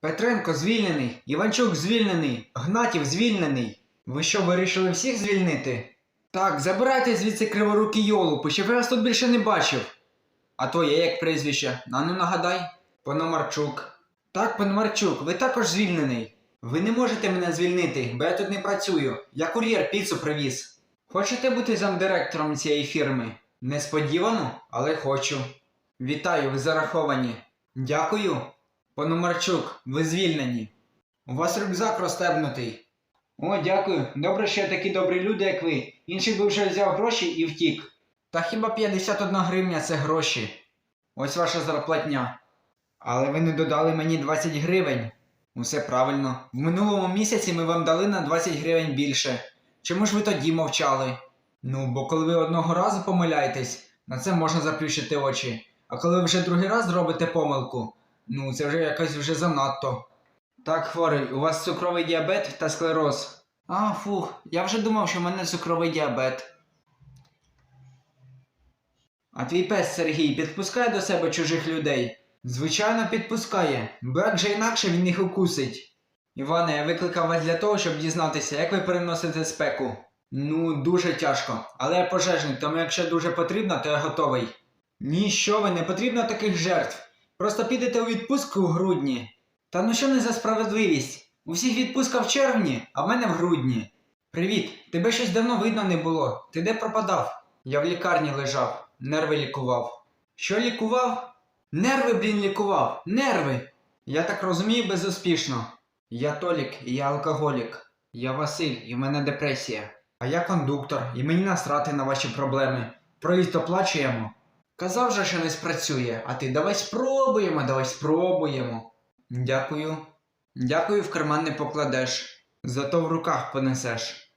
Петренко звільнений, Іванчук звільнений, Гнатів звільнений. Ви що, вирішили всіх звільнити? Так, забирайте звідси криворукий йолупи, щоб я вас тут більше не бачив. А твоє як прізвище? А ну нагадай. Пономарчук. Так, Пономарчук, ви також звільнений. Ви не можете мене звільнити, бо я тут не працюю. Я кур'єр піцу привіз. Хочете бути замдиректором цієї фірми? Несподівано, але хочу. Вітаю, ви зараховані. Дякую. Пономарчук, ви звільнені. У вас рюкзак розстебнутий. О, дякую. Добре, що такі добрі люди, як ви. Інший би вже взяв гроші і втік. Та хіба 51 гривня це гроші? Ось ваша зарплатня. Але ви не додали мені 20 гривень. Усе правильно. В минулому місяці ми вам дали на 20 гривень більше. Чому ж ви тоді мовчали? Ну, бо коли ви одного разу помиляєтесь, на це можна заплющити очі. А коли ви вже другий раз зробите помилку, ну це вже якось вже занадто. Так, хворий, у вас цукровий діабет та склероз. А, фух, я вже думав, що в мене цукровий діабет. А твій пес Сергій підпускає до себе чужих людей? Звичайно, підпускає, бо як же інакше він їх укусить. Іване, я викликав вас для того, щоб дізнатися, як ви переносите спеку. Ну, дуже тяжко, але я пожежник, тому якщо дуже потрібно, то я готовий. Ні, що ви, не потрібно таких жертв. Просто підете у відпустку у грудні. Та ну що не за справедливість? У всіх відпустка в червні, а в мене в грудні. Привіт, тебе щось давно видно не було. Ти де пропадав? Я в лікарні лежав, нерви лікував. Що лікував? Нерви, блін, лікував. Нерви. Я так розумію, безуспішно. Я Толік, і я алкоголік. Я Василь, і в мене депресія. А я кондуктор, і мені насрати на ваші проблеми. Проїзд оплачуємо. Казав же, що не спрацює, а ти давай спробуємо, давай спробуємо. Дякую. Дякую, в карман не покладеш. Зато в руках понесеш.